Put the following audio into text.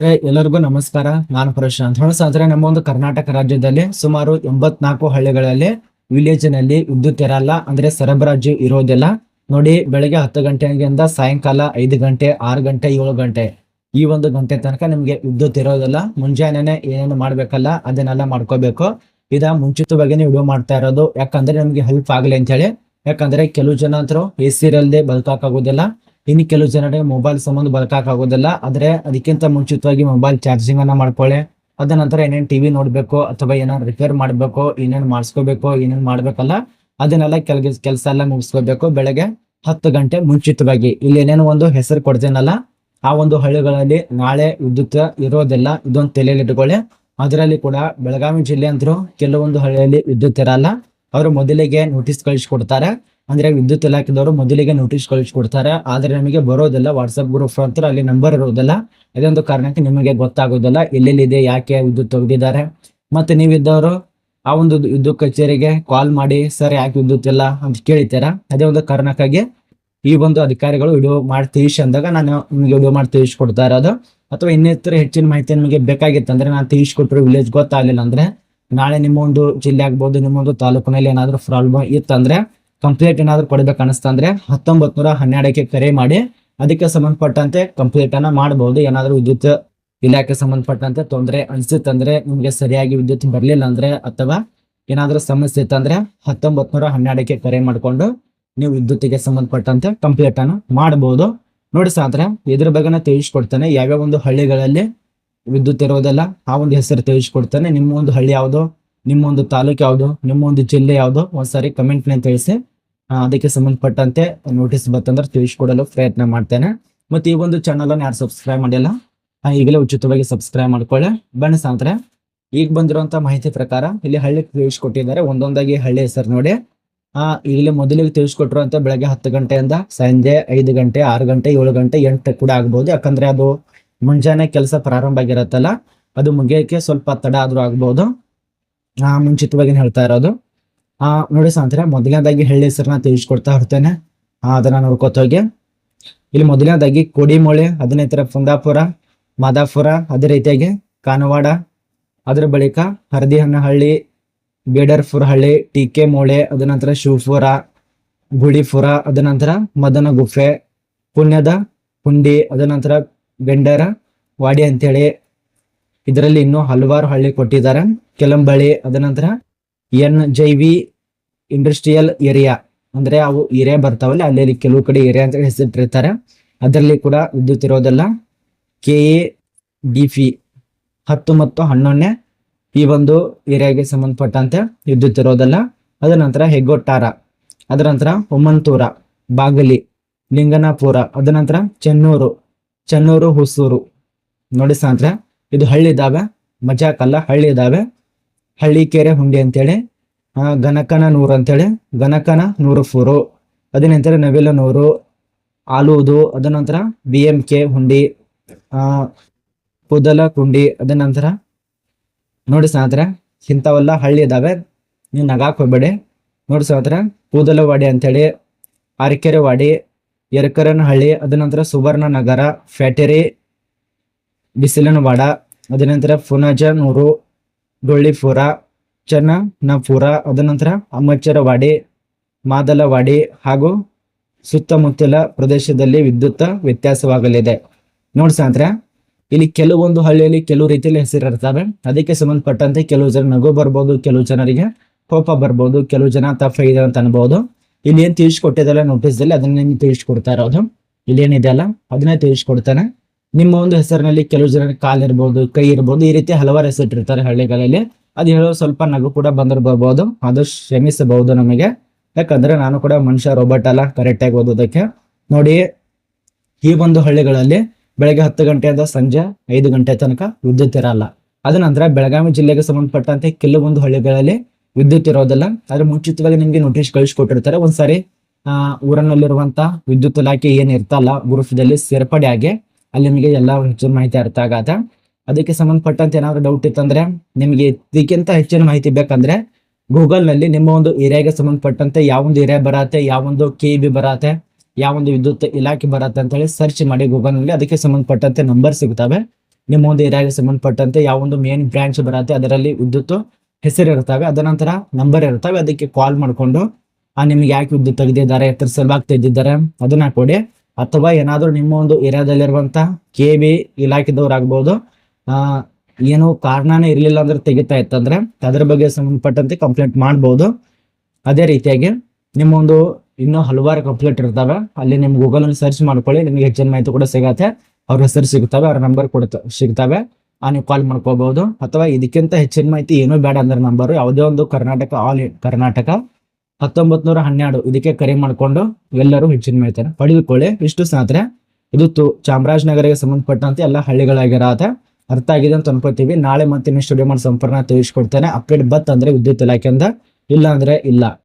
ಎಲ್ಲರಿಗೂ ನಮಸ್ಕಾರ. ನಾನು ಪ್ರಶಾಂತ್. ಹೊಳಸಾದ್ರೆ ನಮ್ಮ ಒಂದು ಕರ್ನಾಟಕ ರಾಜ್ಯದಲ್ಲಿ ಸುಮಾರು ಎಂಬತ್ನಾಲ್ಕು ಹಳ್ಳಿಗಳಲ್ಲಿ ವಿಲೇಜ್ನಲ್ಲಿ ವಿದ್ಯುತ್ ಇರಲ್ಲ, ಅಂದ್ರೆ ಸರಬರಾಜು ಇರೋದಿಲ್ಲ. ನೋಡಿ, ಬೆಳಗ್ಗೆ ಹತ್ತು ಗಂಟೆಯಿಂದ ಸಾಯಂಕಾಲ ಐದು ಗಂಟೆ, ಆರು ಗಂಟೆ, ಏಳು ಗಂಟೆ ಈ ಒಂದು ಗಂಟೆ ತನಕ ನಿಮ್ಗೆ ವಿದ್ಯುತ್ ಇರೋದಿಲ್ಲ. ಮುಂಜಾನೆನೆ ಏನೇನು ಮಾಡ್ಬೇಕಲ್ಲ, ಅದನ್ನೆಲ್ಲ ಮಾಡ್ಕೋಬೇಕು. ಇದ ಮುಂಚಿತವಾಗಿನೇ ವಿಡಿಯೋ ಮಾಡ್ತಾ ಇರೋದು, ಯಾಕಂದ್ರೆ ನಮ್ಗೆ ಹೆಲ್ಪ್ ಆಗಲಿ ಅಂತ ಹೇಳಿ ಯಾಕಂದ್ರೆ ಕೆಲವು ಜನ ಅಂತರೂ ಎ ಸಿ ಇರಲ್ದೆ ಬದುಕಾಗೋದಿಲ್ಲ ಇನ್ನು ಕೆಲವು ಜನರಿಗೆ ಮೊಬೈಲ್ ಸಂಬಂಧ ಬದುಕಕ್ ಆದರೆ ಅದಕ್ಕಿಂತ ಮುಂಚಿತವಾಗಿ ಮೊಬೈಲ್ ಚಾರ್ಜಿಂಗ್ ಅನ್ನ ಮಾಡ್ಕೊಳ್ಳಿ. ಅದ ನಂತರ ಏನೇನ್ ಟಿವಿ ನೋಡ್ಬೇಕು, ಅಥವಾ ಏನಾದ್ರು ರಿಪೇರ್ ಮಾಡಬೇಕು, ಏನೇನು ಮಾಡಿಸ್ಕೋಬೇಕು, ಏನೇನು ಮಾಡ್ಬೇಕಲ್ಲ, ಅದನ್ನೆಲ್ಲ ಕೆಲ ಕೆಲಸ ಎಲ್ಲ ಮುಗಿಸ್ಕೋಬೇಕು ಬೆಳಗ್ಗೆ ಹತ್ತು ಗಂಟೆ ಮುಂಚಿತವಾಗಿ. ಇಲ್ಲಿ ಏನೇನು ಒಂದು ಹೆಸರು ಕೊಡ್ತೇನಲ್ಲ, ಆ ಒಂದು ಹಳ್ಳಿಗಳಲ್ಲಿ ನಾಳೆ ವಿದ್ಯುತ್ ಇರೋದಿಲ್ಲ, ಇದೊಂದು ತಲೆಯಲ್ಲಿ ಇಟ್ಕೊಳ್ಳಿ. ಅದರಲ್ಲಿ ಕೂಡ ಬೆಳಗಾವಿ ಜಿಲ್ಲೆ ಅಂದ್ರು ಕೆಲವೊಂದು ಹಳ್ಳಿಯಲ್ಲಿ ವಿದ್ಯುತ್ ಇರಲ್ಲ, ಅವರು ಮೊದಲಿಗೆ ನೋಟಿಸ್ ಕಳಿಸ್ಕೊಡ್ತಾರೆ ಅಂದ್ರೆ ವಿದ್ಯುತ್ ಇಲಾಖೆದವರು ಮೊದಲಿಗೆ ನೋಟಿಸ್ ಕಳಿಸ್ಕೊಡ್ತಾರೆ ಆದ್ರೆ ನಮಗೆ ಬರೋದಿಲ್ಲ. ವಾಟ್ಸ್ಆಪ್ ಗ್ರೂಪ್ ಅಂತ ಅಲ್ಲಿ ನಂಬರ್ ಇರೋದಿಲ್ಲ. ಇದೊಂದು ಕಾರಣಕ್ಕೆ ನಿಮಗೆ ಗೊತ್ತಾಗೋದಿಲ್ಲ. ಎಲ್ಲೆಲ್ಲಿದೆ, ಯಾಕೆ ವಿದ್ಯುತ್ ತೆಗೆದಿದ್ದಾರೆ. ಮತ್ತೆ ನೀವಿದ್ದವರು ಆ ಒಂದು ವಿದ್ಯುತ್ ಕಚೇರಿಗೆ ಕಾಲ್ ಮಾಡಿ, ಸರ್, ಯಾಕೆ ವಿದ್ಯುತ್ ಇಲ್ಲ? ಅಂತ ಕೇಳಿತಾರ ಅದೇ ಒಂದು ಕಾರಣಕ್ಕಾಗಿ ಈ ಒಂದು ಅಧಿಕಾರಿಗಳು ವಿಡಿಯೋ ಮಾಡಿ ತಿಳಿಸಿ ಅಂದಾಗ ನಾನು ನಿಮಗೆ ವಿಡಿಯೋ ಮಾಡಿ ತಿಳಿಸ್ಕೊಡ್ತಾ ಇರೋದು. ಅಥವಾ ಇನ್ನಿತರ ಹೆಚ್ಚಿನ ಮಾಹಿತಿ ನಿಮಗೆ ಬೇಕಾಗಿತ್ತು ಅಂದ್ರೆ ನಾನು ತಿಳಿಸ್ಕೊಟ್ರು ವಿಲೇಜ್ ಗೊತ್ತಾಗಲಿಲ್ಲ ಅಂದ್ರೆ ನಾಳೆ ನಿಮ್ಮ ಒಂದು ಜಿಲ್ಲೆ ಆಗ್ಬೋದು, ನಿಮ್ಮ ಒಂದು ತಾಲೂಕಿನಲ್ಲಿ ಏನಾದ್ರೂ ಪ್ರಾಬ್ಲಮ್ ಇತ್ತಂದ್ರೆ ಕಂಪ್ಲೇಂಟ್ ಏನಾದ್ರು ಕೊಡ್ಬೇಕು ಅನಿಸ್ತಂದ್ರೆ ಹತ್ತೊಂಬತ್ ನೂರ ಹನ್ನೆರಡಕ್ಕೆ ಕರೆ ಮಾಡಿ, ಅದಕ್ಕೆ ಸಂಬಂಧಪಟ್ಟಂತೆ ಕಂಪ್ಲೇಂಟ್ ಅನ್ನ ಮಾಡಬಹುದು ಏನಾದ್ರು ವಿದ್ಯುತ್ ಇಲಾಖೆ ಸಂಬಂಧಪಟ್ಟಂತೆ ತೊಂದರೆ ಅನಿಸುತ್ತಂದ್ರೆ ನಿಮಗೆ ಸರಿಯಾಗಿ ವಿದ್ಯುತ್ ಬರಲಿಲ್ಲ ಅಂದ್ರೆ ಅಥವಾ ಏನಾದ್ರೂ ಸಮಸ್ಯೆ ಇತ್ತಂದ್ರೆ ಹತ್ತೊಂಬತ್ ನೂರ ಹನ್ನೆರಡಕ್ಕೆ ಕರೆ ಮಾಡಿಕೊಂಡು ನೀವು ವಿದ್ಯುತ್ತಿಗೆ ಸಂಬಂಧಪಟ್ಟಂತೆ ಕಂಪ್ಲೇಂಟ್ ಅನ್ನು ಮಾಡಬಹುದು ನೋಡಿ ಸಾಂದ್ರೆ ಇದ್ರ ಬಗ್ಗೆ ತಿಳಿಸ್ಕೊಡ್ತೇನೆ. ಯಾವ್ಯಾವ ಒಂದು ಹಳ್ಳಿಗಳಲ್ಲಿ ವಿದ್ಯುತ್ ಇರೋದಲ್ಲ ಆ ಒಂದು ಹೆಸರು ತಿಳಿಸ್ಕೊಡ್ತಾನೆ. ನಿಮ್ಮ ಒಂದು ಹಳ್ಳಿ ಯಾವ್ದು? ನಿಮ್ಮ ಒಂದು ತಾಲೂಕು ಯಾವುದು? ನಿಮ್ಮ ಒಂದು ಜಿಲ್ಲೆ ಯಾವುದು? ಒಂದ್ಸಾರಿ ಕಮೆಂಟ್ನಲ್ಲಿ ತಿಳಿಸಿ. ಅದಕ್ಕೆ ಸಂಬಂಧಪಟ್ಟಂತೆ ನೋಟಿಸ್ ಬರ್ತಂದ್ರೆ ತಿಳಿಸ್ಕೊಡಲು ಪ್ರಯತ್ನ ಮಾಡ್ತೇನೆ. ಮತ್ತೆ ಈ ಒಂದು ಚಾನಲ್ ಅನ್ನು ಯಾರು ಸಬ್ಸ್ಕ್ರೈಬ್ ಮಾಡಿಲ್ಲ ಈಗಲೇ ಉಚಿತವಾಗಿ ಸಬ್ಸ್ಕ್ರೈಬ್ ಮಾಡ್ಕೊಳ್ಳಿ. ಬಣ್ಣ ಸಾಂತ್ರೆ ಈಗ ಬಂದಿರುವಂತ ಮಾಹಿತಿ ಪ್ರಕಾರ ಇಲ್ಲಿ ಹಳ್ಳಿ ತಿಳಿಸ್ಕೊಟ್ಟಿದ್ದಾರೆ. ಒಂದೊಂದಾಗಿ ಹಳ್ಳಿ ಹೆಸರು ನೋಡಿ. ಆ, ಈಗಲೇ ಮೊದಲಿಗೆ ತಿಳಿಸ್ಕೊಟ್ರು ಅಂತ ಬೆಳಗ್ಗೆ ಹತ್ತು ಗಂಟೆಯಿಂದ ಸಂಜೆ ಐದು ಗಂಟೆ, ಆರು ಗಂಟೆ, ಏಳು ಗಂಟೆ, ಎಂಟು ಕೂಡ ಆಗ್ಬೋದು. ಯಾಕಂದ್ರೆ ಅದು ಮುಂಜಾನೆ ಕೆಲಸ ಪ್ರಾರಂಭ ಆಗಿರತ್ತಲ್ಲ, ಅದು ಮುಗಿಯೋಕೆ ಸ್ವಲ್ಪ ತಡ ಆದ್ರೂ ಆಗ್ಬೋದು. ಮುಂಚಿತವಾಗಿ ಹೇಳ್ತಾ ಇರೋದು, ಆ, ನೋಡಿ ಸಾಂದ್ರೆ ಮೊದಲನೇದಾಗಿ ಹಳ್ಳಿ ಹೆಸರನ್ನ ತಿಳಿಸ್ಕೊಡ್ತಾ ಹೊರ್ತೇನೆ ಆ, ಅದನ್ನ ನೋಡ್ಕೋತ ಹೋಗಿ. ಇಲ್ಲಿ ಮೊದಲನೇದಾಗಿ ಕೋಡಿಮೊಳೆ ತರ ಕುಂದಾಪುರ, ಮಾದಾಪುರ, ಅದೇ ರೀತಿಯಾಗಿ ಕಾನವಾಡ, ಅದರ ಬಳಿಕ ಹರದಿಹಣ್ಣಹಳ್ಳಿ ಬೇಡರ್ಪುರ ಹಳ್ಳಿ ಟಿಕೆ ಮೋಳೆ, ಅದ ನಂತರ ಶಿವಪುರ, ಗುಡಿಪುರ, ಅದ ನಂತರ ಮದನ ಗುಫೆ ಪುಣ್ಯದ ಹುಂಡಿ ಅದ ನಂತರ ಬೆಂಡರ, ವಾಡಿ ಅಂತೇಳಿ ಇದರಲ್ಲಿ ಇನ್ನೂ ಹಲವಾರು ಹಳ್ಳಿ ಕೊಟ್ಟಿದ್ದಾರೆ. ಕೆಲಂಬಳಿ ಅದ ನಂತರ N J V industrial area ಅಂದ್ರೆ ಅವು ಏರಿಯಾ ಬರ್ತಾವಲ್ಲ ಅಲ್ಲಿ ಕೆಲವು ಕಡೆ ಏರಿಯಾ ಅಂತ ಹೆಸರಿಟ್ಟಿರ್ತಾರೆ. ಅದರಲ್ಲಿ ಕೂಡ ವಿದ್ಯುತ್ ಇರೋದಲ್ಲ. ಕೆ ಎ ಡಿ ಪಿ ಹತ್ತು ಮತ್ತು ಹನ್ನೊಂದನೇ ಈ ಒಂದು ಏರಿಯಾಗೆ ಸಂಬಂಧಪಟ್ಟಂತೆ ವಿದ್ಯುತ್ ಇರೋದಲ್ಲ. ಅದ ನಂತರ ಹೆಗ್ಗೊಟ್ಟಾರ ಅದರ ನಂತರ ಹೊಮ್ಮಂತೂರ, ಬಾಗಲಿ, ಲಿಂಗನಾಪುರ, ಅದ ನಂತರ ಚೆನ್ನೂರು ಚೆನ್ನೂರು, ಹುಸೂರು. ನೋಡಿ ಸಾಂತ್ರ ಇದು ಹಳ್ಳಿ ಇದಾವೆ, ಮಜಾಕಲ್ಲ, ಹಳ್ಳಿ ಇದಾವೆ. ಹಳ್ಳಿಕೆರೆ ಹುಂಡಿ ಅಂತೇಳಿ ಗನಕನ ನೂರು ಅಂತೇಳಿ, ಗನಕನ ನೂರು ಫೂರು. ಅದನಂತರ ನವಿಲ ನೂರು, ಆಲೂದು ಅದ ನಂತರ ಬಿ ಎಂ ಕೆ ಹುಂಡಿ ಪುದಲ ಕುಂಡಿ ಅದ ನಂತರ ನೋಡಿ ಸ್ನಾತ್ರ ಇಂಥವೆಲ್ಲ ಹಳ್ಳಿ ಇದಾವೆ. ನೀವು ನಗಾಕ್ ಹೋಗ್ಬೇಡಿ. ನೋಡಿ ಸಾತ್ರ ಕೂದಲವಾಡಿ ಅಂತೇಳಿ ವಾಡಿ ಯರಕರನಹಳ್ಳಿ ಅದ ನಂತರ ಸುವರ್ಣ ನಗರ ಫ್ಯಾಟರಿ, ಬಿಸಿಲನವಾಡ ಅದ ನಂತರ ಪುನಜನೂರು ಡೊಳ್ಳಿಪುರ ಚನ್ನನಪುರ ಅದ ನಂತರ ಅಮ್ಮಚ್ಚರವಾಡಿ ಮಾದಲವಾಡಿ ಹಾಗೂ ಸುತ್ತಮುತ್ತಲ ಪ್ರದೇಶದಲ್ಲಿ ವಿದ್ಯುತ್ ವ್ಯತ್ಯಾಸವಾಗಲಿದೆ. ನೋಡಿ ಸಾಂತ್ರ ಇಲ್ಲಿ ಕೆಲವೊಂದು ಹಳ್ಳಿಯಲ್ಲಿ ಕೆಲವು ರೀತಿಯಲ್ಲಿ ಹೆಸರಿರ್ತವೆ ಅದಕ್ಕೆ ಸಂಬಂಧಪಟ್ಟಂತೆ ಕೆಲವು ಜನ ನಗು ಬರ್ಬೋದು, ಕೆಲವು ಜನರಿಗೆ ಕೋಪ ಬರ್ಬೋದು, ಕೆಲವು ಜನ ತಪ್ಪ ಇದೆ ಅಂತ ಅನ್ಬೋದು. ಇಲ್ಲಿ ಏನ್ ತಿಳಿಸ್ಕೊಟ್ಟಿದ್ದಲ್ಲ ನೋಟಿಸ್ ಅಲ್ಲಿ ಅದನ್ನ ತಿಳಿಸ್ಕೊಡ್ತಾ ಇರೋದು. ಇಲ್ಲಿ ಏನಿದೆ ಅಲ್ಲ, ಅದನ್ನೇ ತಿಳಿಸ್ಕೊಡ್ತಾನೆ. ನಿಮ್ಮ ಒಂದು ಹೆಸರಿನಲ್ಲಿ ಕೆಲವು ಜನ ಕಾಲ್ ಇರ್ಬೋದು, ಕೈ ಇರ್ಬೋದು, ಈ ರೀತಿ ಹಲವಾರು ಹೆಸರಿಟ್ಟಿರ್ತಾರೆ ಹಳ್ಳಿಗಳಲ್ಲಿ. ಅದು ಹೇಳೋ ಸ್ವಲ್ಪ ನಗು ಕೂಡ ಬಂದ್ರೆ ಬರ್ಬೋದು ಅದು ಶ್ರಮಿಸಬಹುದು ನಮಗೆ. ಯಾಕಂದ್ರೆ ನಾನು ಕೂಡ ಮನುಷ್ಯ ರೋಬೋಟ್ ಅಲ್ಲ ಕರೆಕ್ಟ್ ಆಗಿ ಓದೋದಕ್ಕೆ. ನೋಡಿ, ಈ ಒಂದು ಹಳ್ಳಿಗಳಲ್ಲಿ ಬೆಳಗ್ಗೆ ಹತ್ತು ಗಂಟೆಯಿಂದ ಸಂಜೆ ಐದು ಗಂಟೆ ತನಕ ವಿದ್ಯುತ್ ಇರಲ್ಲ. ಅದ ನಂತರ ಬೆಳಗಾವಿ ಜಿಲ್ಲೆಗೆ ಸಂಬಂಧಪಟ್ಟಂತೆ ಕೆಲವೊಂದು ಹಳ್ಳಿಗಳಲ್ಲಿ ವಿದ್ಯುತ್ ಇರೋದಿಲ್ಲ. ಆದ್ರೆ ಮುಂಚಿತವಾಗಿ ನಿಮ್ಗೆ ನೋಟಿಸ್ ಕಳಿಸ್ಕೊಟ್ಟಿರ್ತಾರೆ. ಒಂದ್ಸಾರಿ, ಆ, ಊರಿನಲ್ಲಿರುವಂತ ವಿದ್ಯುತ್ ಇಲಾಖೆ ಏನ್ ಇರ್ತಲ್ಲ ಗುರುಫದಲ್ಲಿ ಸೇರ್ಪಡೆ ಆಗಿ ಅಲ್ಲಿ ನಿಮಗೆ ಎಲ್ಲ ಹೆಚ್ಚಿನ ಮಾಹಿತಿ ಅರ್ಥ ಆಗತ್ತ ಅದಕ್ಕೆ ಸಂಬಂಧಪಟ್ಟಂತೆ ಏನಾದ್ರು ಡೌಟ್ ಇತ್ತಂದ್ರೆ ನಿಮಗೆ ಇದಕ್ಕಿಂತ ಹೆಚ್ಚಿನ ಮಾಹಿತಿ ಬೇಕಂದ್ರೆ ಗೂಗಲ್ನಲ್ಲಿ ನಿಮ್ಮ ಒಂದು ಏರಿಯಾಗೆ ಸಂಬಂಧಪಟ್ಟಂತೆ ಯಾವೊಂದು ಏರಿಯಾ ಬರತ್ತೆ ಯಾವೊಂದು ಕೆ ಬಿ ಬರತ್ತೆ ಯಾವೊಂದು ವಿದ್ಯುತ್ ಇಲಾಖೆ ಬರತ್ತೆ ಅಂತ ಹೇಳಿ ಸರ್ಚ್ ಮಾಡಿ ಗೂಗಲ್ನಲ್ಲಿ ಅದಕ್ಕೆ ಸಂಬಂಧಪಟ್ಟಂತೆ ನಂಬರ್ ಸಿಗ್ತವೆ ನಿಮ್ಮ ಒಂದು ಏರಿಯಾಗೆ ಸಂಬಂಧಪಟ್ಟಂತೆ ಯಾವ ಒಂದು ಮೇನ್ ಬ್ರಾಂಚ್ ಬರತ್ತೆ, ಅದರಲ್ಲಿ ವಿದ್ಯುತ್ ಹೆಸರು ಇರ್ತವೆ ಅದ ನಂತರ ನಂಬರ್ ಇರ್ತವೆ ಅದಕ್ಕೆ ಕಾಲ್ ಮಾಡಿಕೊಂಡು, ಆ ನಿಮ್ಗೆ ಯಾಕೆ ವಿದ್ಯುತ್ ತೆಗೆದಿದ್ದಾರೆ, ಎತ್ತರ ಸಲುವಾಗಿ ತೆಗೆದಿದ್ದಾರೆ, ಅದನ್ನ ಕೊಡಿ. ಅಥವಾ ಏನಾದರೂ ನಿಮ್ಮ ಒಂದು ಏರಿಯಾದಲ್ಲಿರುವಂಥ ಕೆ ಬಿ ಇಲಾಖೆದವ್ರು ಆಗ್ಬೋದು ಏನು ಕಾರಣನೇ ಇರಲಿಲ್ಲ ಅಂದ್ರೆ ತೆಗಿತಾ ಇತ್ತಂದ್ರೆ ಅದ್ರ ಬಗ್ಗೆ ಸಂಬಂಧಪಟ್ಟಂತೆ ಕಂಪ್ಲೇಂಟ್ ಮಾಡ್ಬೋದು. ಅದೇ ರೀತಿಯಾಗಿ ನಿಮ್ಮ ಒಂದು ಇನ್ನೂ ಹಲವಾರು ಕಂಪ್ಲೇಂಟ್ ಇರ್ತವೆ. ಅಲ್ಲಿ ನಿಮ್ ಗೂಗಲ್ ಅಲ್ಲಿ ಸರ್ಚ್ ಮಾಡ್ಕೊಳ್ಳಿ, ನಿಮ್ಗೆ ಹೆಚ್ಚಿನ ಮಾಹಿತಿ ಕೂಡ ಸಿಗತ್ತೆ. ಅವ್ರ ಹೆಸರು ಸಿಗ್ತವೆ, ಅವ್ರ ನಂಬರ್ ಕೂಡ ಸಿಗ್ತವೆ. ಆ, ನೀವು ಕಾಲ್ ಮಾಡ್ಕೋಬಹುದು ಅಥವಾ ಇದಕ್ಕಿಂತ ಹೆಚ್ಚಿನ ಮಾಹಿತಿ ಏನೂ ಬೇಡ ಅಂದ್ರೆ ನಂಬರ್ ಯಾವುದೇ ಒಂದು ಕರ್ನಾಟಕ ಆಲ್ ಕರ್ನಾಟಕ. ಹತ್ತೊಂಬತ್ ನೂರ ಹನ್ನೆರಡು. ಇದಕ್ಕೆ ಕರೆ ಮಾಡಿಕೊಂಡು ಎಲ್ಲರೂ ಹೆಚ್ಚಿನ ಮಾಹಿತಿಯನ್ನು ಪಡೆದುಕೊಳ್ಳಿ. ಇಷ್ಟು ಸ್ನೇಹಿತರೆ, ಇದು ತು ಚಾಮರಾಜನಗರಕ್ಕೆ ಸಂಬಂಧಪಟ್ಟಂತೆ ಎಲ್ಲ ಹಳ್ಳಿಗಳಾಗಿರತ್ತೆ. ಅರ್ಥ ಆಗಿದೆ ಅಂತ ಅನ್ಕೋತೀವಿ ನಾಳೆ ಮತ್ತೆ ಸ್ಟುಡಿಯೋ ಮಾಡಿ ಸಂಪೂರ್ಣ ತಿಳಿಸ್ಕೊಡ್ತೇನೆ. ಅಪ್ಡೇಟ್ ಬತ್ ಅಂದ್ರೆ ವಿದ್ಯುತ್ ಇಲಾಖೆಯಿಂದ ಇಲ್ಲ ಅಂದ್ರೆ ಇಲ್ಲ.